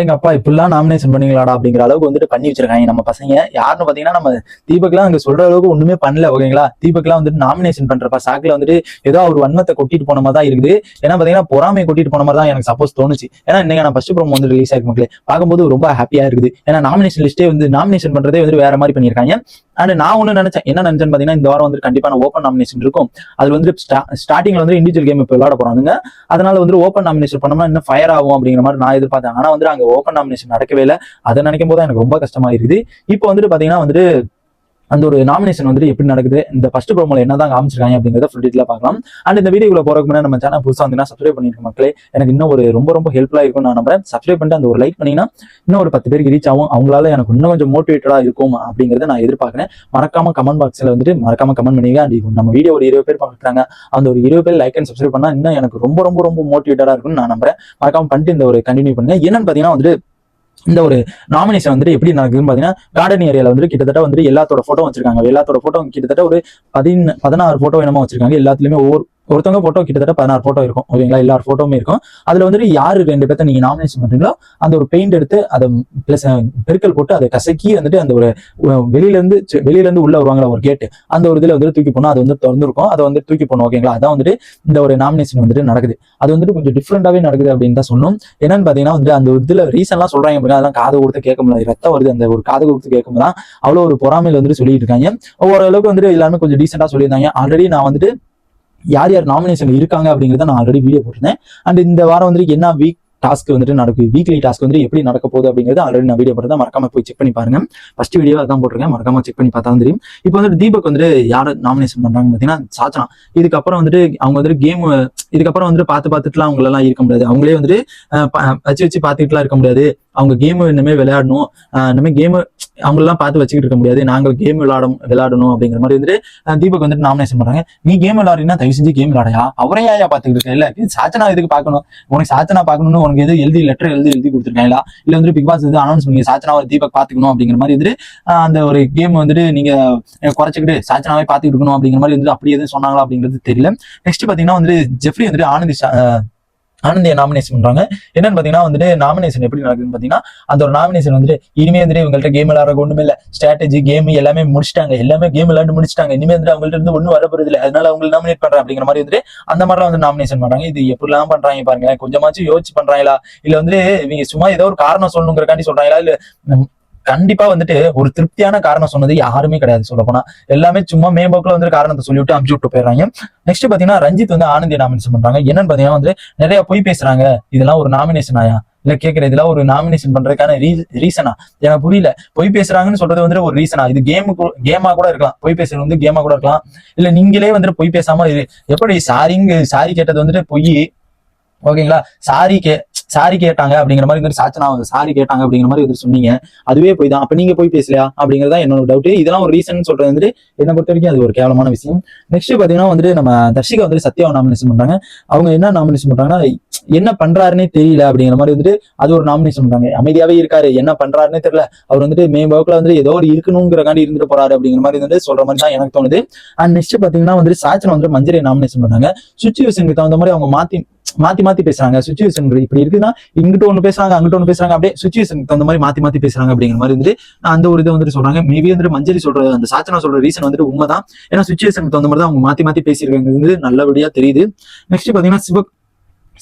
எங்க அப்பா இப்படிலாம் நாமினேஷன் பண்ணீங்களாடா அப்படிங்கிற அளவுக்கு வந்துட்டு பண்ணி வச்சிருக்காங்க. நம்ம பசங்க யாருன்னு பாத்தீங்கன்னா நம்ம தீபக்லாம் அங்க சொல்ற அளவுக்கு ஒண்ணுமே பண்ணல ஓகேங்களா? தீபக்லாம் வந்துட்டு நாமினேஷன் பண்றப்ப சாக்குல வந்துட்டு ஏதோ அவர் வன்மத்தை கொட்டிட்டு போன மாதிரி தான் இருக்குது. ஏன்னா பாத்தீங்கன்னா பொறாமை கொட்டிட்டு போன மாதிரி தான் எனக்கு சப்போஸ் தோணுச்சு. ஏன்னா இன்னைக்கு நான் ஃபர்ஸ்ட் ப்ரோம் வந்து ரிலீஸ் ஆயிருக்கு மக்களே. பார்க்கும்போது ரொம்ப ஹாப்பியா இருக்குது. ஏன்னா நாமினேஷன் லிஸ்ட்டே வந்து நாமினேஷன் பண்றதே வந்து வேற மாதிரி பண்ணியிருக்காங்க. அண்ட் நான் ஒன்று நினைச்சேன். என்ன நினைச்சேன்னு பார்த்தீங்கன்னா இந்த வாரம் வந்து கண்டிப்பான ஓப்பன் நாமினேஷன் இருக்கும். அது வந்து ஸ்டார்டிங்ல வந்து இண்டிவிஜுவல் கேம் இப்போ விளாட போறாங்க அதனால வந்து ஓப்பன் நாமினேஷன் பண்ணோம்னா இன்னும் ஃபயர் ஆகும் அப்படிங்கிற மாதிரி நான் எதிர்பார்த்தேன். ஆனால் வந்து அங்கே ஓப்பன் நாமினேஷன் நடக்கவே இல்லை. அதை நினைக்கும் போது எனக்கு ரொம்ப கஷ்டமா இருக்குது. இப்போ வந்துட்டு பார்த்தீங்கன்னா வந்துட்டு அந்த ஒரு நாமினேஷன் வந்துட்டு எப்படி நடக்குது? இந்த ஃபர்ஸ்ட் ப்ரோமோல என்னதான் காமிச்சிருக்காங்க அப்படிங்கிறத ஃபுல் டீட்டெயிலாக பார்க்கலாம். அண்ட் இந்த வீடியோவில் போறதுக்கு முன்னாடி நம்ம சேனல் புதுசாக வந்து சப்ஸ்கிரைப் பண்ணிருக்க மக்களே. எனக்கு இன்னும் ஒரு ரொம்ப ரொம்ப ஹெல்ப்ஃபுல்லாக இருக்கும் நான் நம்புறேன். சப்ஸ்கிரைப் பண்ணிட்டு அந்த ஒரு லைக் பண்ணீங்கன்னா இன்னும் ஒரு பத்து பேருக்கு ரீச் ஆகும். அவங்களால எனக்கு இன்னும் கொஞ்சம் மோட்டிவேட்டடா இருக்கும் அப்படிங்கிறத நான் எதிர்பார்க்கிறேன். மறக்காம கமெண்ட் பாக்ஸ்ல வந்துட்டு மறக்காம கமெண்ட் பண்ணுங்க. அண்ட் இப்போ நம்ம வீடியோ ஒரு இருபது பேர் பார்க்குறாங்க. அந்த ஒரு இருபது பேர் லைக் அண்ட் சப்ஸ்கிரைப் பண்ணா இன்னும் எனக்கு ரொம்ப ரொம்ப ரொம்ப மோட்டிவேட்டடா இருக்கும்னு நான் நம்புறேன். மறக்காம பண்ணிட்டு இந்த ஒரு கண்டினியூ பண்ணுங்க. என்னன்னு பாத்தீங்கன்னா வந்துட்டு இந்த ஒரு நாமினேஷன் வந்துட்டு எப்படி நடக்குதுன்னு பாத்தீங்கன்னா கார்டன் ஏரியால வந்து கிட்டத்தட்ட வந்து எல்லாத்தோட போட்டோ வச்சிருக்காங்க. எல்லாத்தோட போட்டோ கிட்டத்தட்ட ஒரு பதின பதினாறு போட்டோ என்னமோ வச்சிருக்காங்க. எல்லாத்துலயுமே ஒவ்வொரு ஒருத்தவங்க போட்டோ கிட்டத்தட்ட பதினாறு போட்டோ இருக்கும். ஓகேங்களா? எல்லா போட்டோவுமே இருக்கும். அதுல வந்துட்டு யாரு ரெண்டு பேர்த்த நீங்க நாமினேஷன் பண்றீங்களோ அந்த ஒரு பெயிண்ட் எடுத்து அதை பிளஸ் பெருக்கல் போட்டு அதை கசக்கி வந்துட்டு அந்த ஒரு வெளியிலேருந்து வெளியில இருந்து வெளியில இருந்து உள்ள வருவாங்களா ஒரு கேட்டு அந்த ஒரு இதுல வந்து தூக்கி போனோம் அது வந்து திறந்துருக்கும். அதை வந்து தூக்கி போனோம் ஓகேங்களா? அதான் வந்துட்டு இந்த ஒரு நாமினேஷன் வந்துட்டு நடக்குது. அது வந்துட்டு கொஞ்சம் டிஃப்ரெண்டாவே நடக்குது அப்படின்னு தான் சொன்னோம் என்னன்னு பாத்தீங்கன்னா வந்து அந்த இதில் இதுல ரீசன்லாம் சொல்றாங்க அப்படின்னா அதெல்லாம் காது கொடுத்து கேட்க முடியாது. ரத்தம் வருது. அந்த ஒரு காது கொடுத்து கேட்கும் தான் அவ்வளவு ஒரு பொறாமையில் வந்துட்டு சொல்லிட்டு இருக்காங்க. ஓரளவுக்கு வந்துட்டு எல்லாருமே கொஞ்சம் டீசெண்டா சொல்லியிருந்தாங்க. ஆல்ரெடி நான் வந்துட்டு யார் யார் நாமினேஷன் இருக்காங்க அப்படிங்கிறத நான் ஆல்ரெடி வீடியோ போட்டிருந்தேன். அண்ட் இந்த வாரம் வந்துட்டு என்ன வீக் டாஸ்க் வந்துட்டு நடக்கும் வீக்லி டாஸ்க் வந்து எப்படி நடக்க போகுது அப்படிங்கிறது ஆல்ரெடி நான் வீடியோ போட்டு மறக்காம போய் செக் பண்ணி பாருங்க. ஃபர்ஸ்ட் வீடியோ அதான் போட்டிருக்கேன். மறக்காம செக் பண்ணி பார்த்தா தெரியும். இப்போ வந்துட்டு தீபக் வந்துட்டு யார் நாமினேஷன் பண்றாங்க பார்த்தீங்கன்னா சாச்சனா இதுக்கப்புறம் வந்துட்டு அவங்க வந்துட்டு கேம் இதுக்கப்புறம் வந்துட்டு பார்த்து பார்த்துட்டுலாம் அவங்களெல்லாம் இருக்க முடியாது. அவங்களே வந்துட்டு வச்சு வச்சு பார்த்துட்டுலாம் இருக்க முடியாது. அவங்க கேம் இனிமே விளையாடணும். அஹ், இனிமே கேம் அவங்களெல்லாம் பார்த்து வச்சுக்கிட்டு இருக்க முடியாது. நாங்கள் கேம் விளையாடும் விளையாடணும் அப்படிங்கிற மாதிரி வந்துட்டு தீபக் வந்துட்டு நாமினேஷன் பண்ணுறாங்க நீ கேம் விளையாடுறீங்கன்னா தயவு செஞ்சு கேம் விளையாடையா அவரையா பார்த்துக்கிட்டு இருக்க? இல்லை இது சாச்சனா எதுக்கு பார்க்கணும்? உனக்கு சாச்சனா பார்க்கணும்னு உனக்கு எது எழுதி லெட்டர் எழுதி எழுதி கொடுத்துருக்காங்களா? இல்லை வந்து பிக் பாஸ் இது அனௌன்ஸ் பண்ணி சாச்சனாவை தீபக் பார்த்துக்கணும் அப்படிங்கிற மாதிரி வந்துட்டு அந்த ஒரு கேம் வந்துட்டு நீங்க குறைச்சிக்கிட்டு சாச்சனாவே பார்த்துக்கிட்டு இருக்கணும் அப்படிங்கிற மாதிரி வந்துட்டு அப்படி எதுவும் சொன்னாங்களா அப்படிங்கிறது தெரியல. நெக்ஸ்ட் பார்த்தீங்கன்னா வந்துட்டு ஜெஃப்ரி வந்துட்டு ஆனந்தி ஆனந்தைய நாமினேஷன் பண்றாங்க. என்னன்னு பாத்தீங்கன்னா வந்துட்டு நாமினேஷன் எப்படி நடக்குதுன்னு பாத்தீங்கன்னா அந்த ஒரு நாமினேஷன் வந்துட்டு இனிமே வந்துட்டு இவங்கள்ட்ட கேம் விளையாடுற ஒண்ணுமே இல்ல. ஸ்ட்ராட்டஜி கேம் எல்லாமே முடிச்சிட்டாங்க. எல்லாமே கேம் விளையாண்டு முடிச்சிட்டாங்க. இனிமே வந்துட்டு அவங்கள்ட்ட இருந்து ஒண்ணும் வர போறது அதனால அவங்க நாமினேட் பண்றேன் அப்படிங்கிற மாதிரி வந்துட்டு அந்த மாதிரிலாம் வந்து நாமினேஷன் பண்றாங்க. இது எப்படிலாம் பண்றாங்க பாருங்க கொஞ்சமாச்சும் யோசிச்சு பண்றாங்களா? இல்ல வந்து இவங்க சும்மா ஏதோ ஒரு காரணம் சொல்லணுங்கிறக்காண்டி சொல்றாங்களா? இல்ல கண்டிப்பா வந்துட்டு ஒரு திருப்தியான காரணம் சொன்னது யாருமே கிடையாது சொல்ல போனா. எல்லாமே சும்மா மேம்போக்கில் வந்து காரணத்தை சொல்லிவிட்டு அமுச்சு விட்டு போயிடுறாங்க. நெக்ஸ்ட் பாத்தீங்கன்னா ரஞ்சித் வந்து ஆனந்தி நாமினேஷன் பண்றாங்க. என்னன்னு பாத்தீங்கன்னா வந்து நிறைய பொய் பேசுறாங்க. இதெல்லாம் ஒரு நாமினேஷன் ஆயா? இல்ல கேக்குற இதெல்லாம் ஒரு நாமினேஷன் பண்றதுக்கான ரீசனா எனக்கு புரியல. பொய் பேசுறாங்கன்னு சொல்றது வந்து ஒரு ரீசனா இது கேமுக்கு கேமா கூட இருக்கலாம். பொய் பேசுறது வந்து கேமா கூட இருக்கலாம். இல்ல நீங்களே வந்துட்டு பொய் பேசாம எப்படி சாரிங்க சாரி கேட்டது வந்துட்டு பொய். ஓகேங்களா? சாரி கே சாரி கேட்டாங்க அப்படிங்கிற மாதிரி வந்து சாச்சனா சாரி கேட்டாங்க அப்படிங்கிற மாதிரி வந்து சொன்னீங்க. அதுவே போய் தான் அப்ப நீங்க போய் பேசலையா? அப்படிங்கறதா என்னோட டவுட் இதெல்லாம் ஒரு ரீசன் சொல்றது வந்துட்டு என்ன பொறுத்த வரைக்கும் அது ஒரு கேவலமான விஷயம். நெக்ஸ்ட் பாத்தீங்கன்னா வந்துட்டு நம்ம தர்ஷிகா வந்து சத்யாவை நாமினேஷன் பண்றாங்க. அவங்க என்ன நாமினேஷன் பண்றாங்கன்னா என்ன பண்றாருன்னே தெரியல அப்படிங்கிற மாதிரி வந்துட்டு அது ஒரு நாமினேஷன் பண்றாங்க. அமைதியாவே இருக்காரு. என்ன பண்றாருன்னே தெரியல. அவர் வந்துட்டு மே வகுப்புல வந்து ஏதோ ஒரு இருக்கணுங்கிறக்காண்டி இருந்துட்டு போறாரு அப்படிங்கிற மாதிரி வந்துட்டு சொல்ற மாதிரி தான் எனக்கு தோணுது. அண்ட் நெக்ஸ்ட் பாத்தீங்கன்னா வந்துட்டு சாச்சனை வந்து மஞ்சரியை நாமினேஷன் பண்ணாங்க சுச்சுவேஷனுக்கு தகுந்த மாதிரி அவங்க மாத்தி மாத்தி மாத்தி பேசுறாங்க. சுச்சுவேஷன் இப்படி இருக்குன்னா இங்கிட்ட ஒண்ணு பேசுறாங்க அங்கிட்ட ஒண்ணு பேசுறாங்க அப்படியே சுச்சுவேஷனுக்கு தகுந்த மாதிரி மாத்தி மாத்தி பேசுறாங்க அப்படிங்கிற மாதிரி வந்துட்டு அந்த ஒரு இதை வந்துட்டு சொல்றாங்க. மேபி வந்துட்டு மஞ்சரி சொல்ற அந்த சாச்சனா சொல்ற ரீசன் வந்துட்டு உண்மைதான். ஏன்னா சுச்சுவேஷனுக்கு தகுந்த மாதிரி தான் அவங்க மாத்தி மாத்தி பேசியிருக்காங்க நல்லபடியா தெரியுது. நெக்ஸ்ட் பாத்தீங்கன்னா சிவ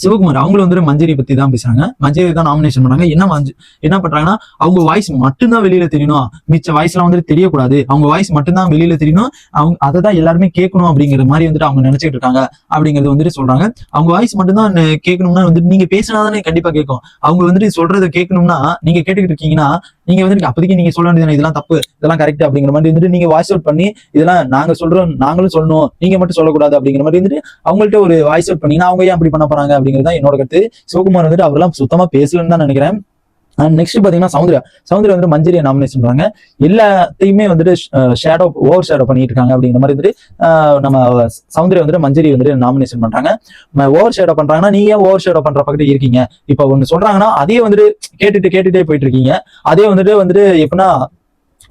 சிவகுமார் அவங்களும் வந்துட்டு மஞ்சரி பத்தி தான் பேசுறாங்க. மஞ்சரி தான் நாமினேஷன் பண்ணாங்க. என்ன மஞ்ச- என்ன பண்றாங்கன்னா அவங்க வாய்ஸ் மட்டும்தான் வெளியில தெரியணும். மிச்ச வாய்ஸ் எல்லாம் வந்துட்டு தெரியக்கூடாது. அவங்க வாய்ஸ் மட்டும்தான் வெளியில தெரியணும். அவங்க அதை தான் எல்லாருமே கேட்கணும் அப்படிங்கிற மாதிரி வந்துட்டு அவங்க நினைச்சிட்டு இருக்காங்க அப்படிங்கறது வந்துட்டு சொல்றாங்க. அவங்க வாய்ஸ் மட்டும்தான் கேட்கணும்னா வந்துட்டு நீங்க பேசினாதானே கண்டிப்பா கேட்கும். அவங்க வந்துட்டு சொல்றதை கேட்கணும்னா நீங்க கேட்டுக்கிட்டு இருக்கீங்கன்னா நீங்க வந்துட்டு அப்போதைக்கு நீங்க சொல்ல வேண்டியது இதெல்லாம் தப்பு இதெல்லாம் கரெக்ட் அப்படிங்கிற மாதிரி வந்துட்டு நீங்க வாய்ஸ் அவுட் பண்ணி இதெல்லாம் நாங்க சொல்றோம் நாங்களும் சொல்லணும் நீங்க மட்டும் சொல்லக்கூடாது அப்படிங்கிற மாதிரி வந்துட்டு அவங்கள்ட்ட ஒரு வாய்ஸ் அவுட் பண்ணீங்கன்னா அவங்க ஏன் அப்படி பண்ண போறாங்க அப்படிங்கிறது தான் என்னோட கருத்து. சிவகுமார் வந்துட்டு அவரெல்லாம் சுத்தமா பேசலன்னு தான் நினைக்கிறேன். அண்ட் நெக்ஸ்ட் பாத்தீங்கன்னா சௌந்தர்யா. சௌந்தர்யா வந்து மஞ்சரியை நாமினேஷன் பண்றாங்க. எல்லாத்தையுமே வந்துட்டு ஷேடோ ஓவர் ஷேடோ பண்ணிட்டு இருக்காங்க அப்படிங்கிற மாதிரி வந்துட்டு நம்ம சௌந்தர்யா வந்துட்டு மஞ்சரி வந்துட்டு நாமினேஷன் பண்றாங்க. ஓவர் ஷேடோ பண்றாங்கன்னா நீங்க ஏன் ஓவர் ஷேடோ பண்ற பக்கத்துல இருக்கீங்க? இப்போ ஒன்னு சொல்றாங்கன்னா அதே வந்துட்டு கேட்டுட்டு கேட்டுட்டே போயிட்டு இருக்கீங்க. அதே வந்துட்டு வந்துட்டு எப்படின்னா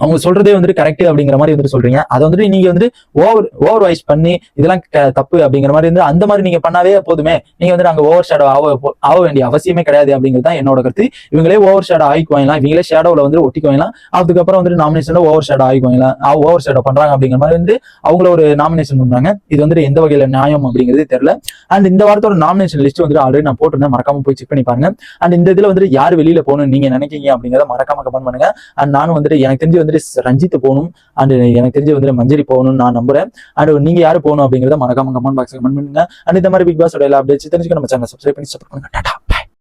அவங்க சொல்றதே வந்துட்டு கரெக்ட் அப்படிங்கிற மாதிரி வந்துட்டு சொல்றீங்க. அதை வந்துட்டு நீங்க வந்து ஓவர் ஓவர் வாய்ஸ் பண்ணி இதெல்லாம் தப்பு அப்படிங்கிற மாதிரி இருந்து அந்த மாதிரி நீங்க பண்ணாவே போதுமே. நீங்க வந்து அங்க ஓவர் ஷேடோ ஆக ஆக வேண்டிய அவசியமே கிடையாது அப்படிங்கிறது தான் என்னோட கருத்து. இவங்களே ஓவர் ஷேடோ ஆகிக்குவாங்கலாம் இவங்களே ஷேடோவில் வந்து ஒட்டிக்குவாங்கலாம் அதுக்கப்புறம் வந்து நாமினேஷன்ல ஓவர் ஷேடோ ஆகிக்குவாங்கலாம் ஓவர் ஷேடோ பண்றாங்க அப்படிங்கிற மாதிரி வந்து அவங்கள ஒரு நாமினேஷன் பண்றாங்க. இது வந்துட்டு எந்த வகையில நியாயம் அப்படிங்கிறது தெரியல. அண்ட் இந்த வாரத்தோட நாமினேஷன் லிஸ்ட் வந்து ஆல்ரெடி நான் போட்டிருந்தேன். மறக்காம போய் செக் பண்ணி பாருங்க. அண்ட் இந்த இதுல வந்துட்டு யார் வெளியில போகணும்னு நீங்க நினைக்கீங்க அப்படிங்கறத மறக்காம கமெண்ட் பண்ணுங்க. அண்ட் நானும் வந்துட்டு எனக்கு தெரிஞ்சு வந்துட்டு ரஞ்சித் போகணும். அண்ட் எனக்கு தெரிஞ்சு வந்துட்டு மஞ்சரி போகணும்னு நான் நம்புறேன். அண்ட் நீங்க யாரு போகணும் அப்படிங்கறத மறக்காம கமெண்ட் பாக்ஸ் கமெண்ட் பண்ணுங்க. அண்ட் இந்த மாதிரி பிக் பாஸோட எல்லா அப்டேட்ஸ் தெரிஞ்சுக்க நம்ம சேனல் சப்ஸ்கிரைப் பண்ணி சப்போர்ட் பண்ணுங்க. டாடா